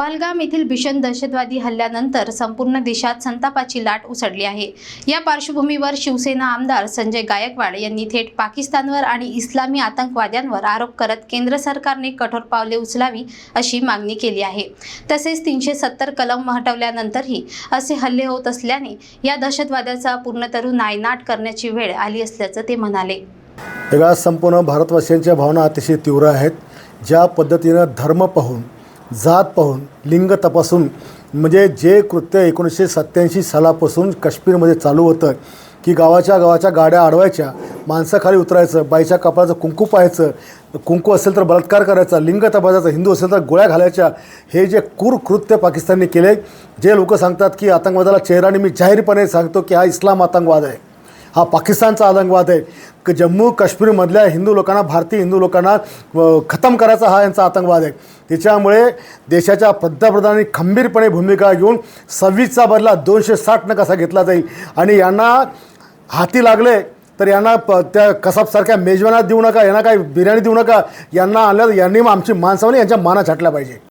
पहलगाम येथील भीषण दहशतवादी हल्ल्यानंतर संपूर्ण देशात संतापाची लाट उसळली आहे. या पार्श्वभूमीवर शिवसेना आमदार संजय गायकवाड यांनी थेट पाकिस्तानवर आणि इस्लामी आतंकवाद्यांवर आरोप करत केंद्र सरकारने कठोर पावले उचलावी अशी मागणी केली आहे. तसेच तीनशे सत्तर कलम हटवल्यानंतरही असे हल्ले होत असल्याने या दहशतवाद्याचा पूर्णतरू नायनाट करण्याची वेळ आली असल्याचं ते म्हणाले. आज संपूर्ण भारतवासियांच्या भावना अतिशय तीव्र आहेत. ज्या पद्धतीनं धर्म पाहून जात पाहून लिंग तपासून म्हणजे जे कृत्य एकोणीसशे सत्त्याऐंशी सालापासून काश्मीरमध्ये चालू होतं की गावाच्या गावाच्या गाड्या अडवायच्या माणसाखाली उतरायचं बाईच्या कपाळाचं कुंकू पाहायचं कुंकू असेल तर बलात्कार करायचा लिंग तपासायचा हिंदू असेल तर गोळ्या घालायच्या हे जे क्रूर कृत्य पाकिस्तानने केले जे लोक सांगतात की आतंकवादाला चेहराने मी जाहीरपणे सांगतो की हा इस्लाम आतंकवाद आहे. हा पाकिस्तानचा आतंकवाद आहे. क जम्मू काश्मीरमधल्या हिंदू लोकांना भारतीय हिंदू लोकांना खतम करायचा हा यांचा आतंकवाद आहे. त्याच्यामुळे देशाच्या पंतप्रधानांनी खंबीरपणे भूमिका घेऊन सव्वीसचा बदला दोनशे साठनं कसा घेतला जाईल. आणि यांना हाती लागले तर यांना प त्या कसाबसारख्या मेजवानात देऊ नका यांना काही बिर्याणी देऊ नका यांना आणल्या यांनी मग आमची माणसावणी यांच्या माना छाटल्या पाहिजे.